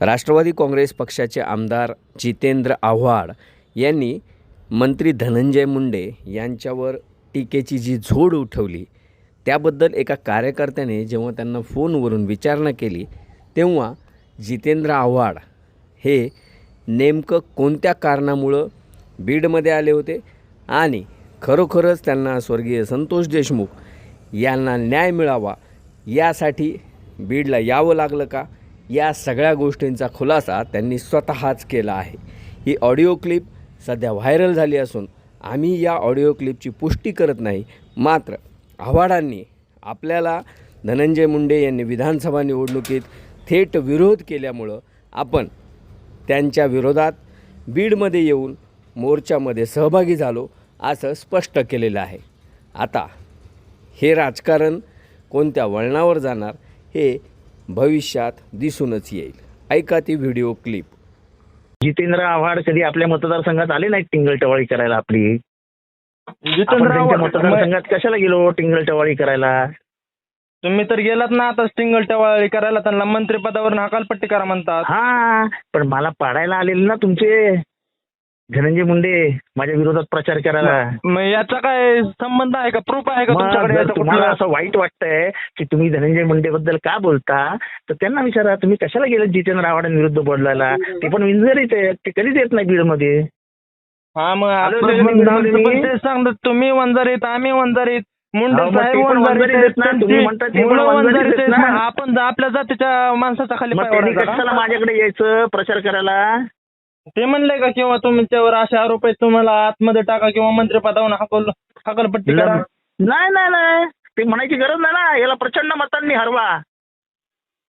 राष्ट्रवादी काँग्रेस पक्षाचे आमदार जितेंद्र आव्हाड यांनी मंत्री धनंजय मुंडे यांच्यावर टीकेची जी झोड उठवली त्याबद्दल एका कार्यकर्त्याने जेव्हा त्यांना फोनवरून विचारणा केली तेव्हा जितेंद्र आव्हाड हे नेमकं कोणत्या कारणामुळं बीडमध्ये आले होते आणि खरोखरच त्यांना स्वर्गीय संतोष देशमुख यांना न्याय मिळावा यासाठी बीडला यावं लागलं का? या सगळ्या गोष्टींचा खुलासा त्यांनी स्वतःच केला आहे. ही ऑडिओ क्लिप सध्या व्हायरल झाली असून आम्ही या ऑडिओ क्लिपची पुष्टी करत नाही मात्र आव्हाडांनी आपल्याला धनंजय मुंडे यांनी विधानसभा निवडणुकीत थेट विरोध केल्यामुळं आपण त्यांच्या विरोधात बीडमध्ये येऊन मोर्चामध्ये सहभागी झालो असं स्पष्ट केलेलं आहे. आता हे राजकारण कोणत्या वळणावर जाणार हे भविष्यात दिसूनच येईल. ऐका ती व्हिडिओ क्लिप जितेंद्र आव्हाड कधी आपल्या मतदारसंघात आले नाहीत टिंगल टवाळी करायला आपली? आपण जितेंद्र त्यांच्या मतदारसंघात कशाला गेलो टिंगल टवाळी करायला? तुम्ही तर गेलात ना आता सिंगल टवाळी करायला त्यांना मंत्रिपदावरून हकालपट्टी करा म्हणतात. हा पण मला पाडायला आलेले ना तुमचे. धनंजय मुंडे माझ्या विरोधात प्रचार करायला मग याचा काय संबंध आहे का प्रूफ आहे का मग तुमच्याकडे जर तुम्हाला कुठला? असं वाईट वाटतंय की तुम्ही धनंजय मुंडे बद्दल का बोलता तर त्यांना विचारा तुम्ही कशाला गेले जितेंद्र आव्हाडांविरुद्ध बोलायला ते पण विंजरीत आहेत ते कधीच येत नाही बीडमध्ये हा मग आलो त्याच्या पण मी. तेच सांगतो तुम्ही वंजारीत आम्ही वंजारीत मुंडे अहो, मग साहेब ते पण वंजारीत वंजारीत आहेत ना, तुम्ही म्हणता ते पण मुलं वंजारीत वंजारीत आहेत आहेत. ना. मग आपण आपल्या जातीच्या माणसाचा खाली मग पाय त्यांनी ओढायचा कशाला? माझ्याकडे यायचं प्रचार करायला ते म्हणले का किंवा तुमच्यावर असे आरोप आहेत तुम्हाला आतमध्ये टाका किंवा मंत्रिपदावरून हकल हकलपट्टी करा. नाही नाही नाही. ते म्हणायची गरज नाही ना. याला प्रचंड मतांनी हरवा.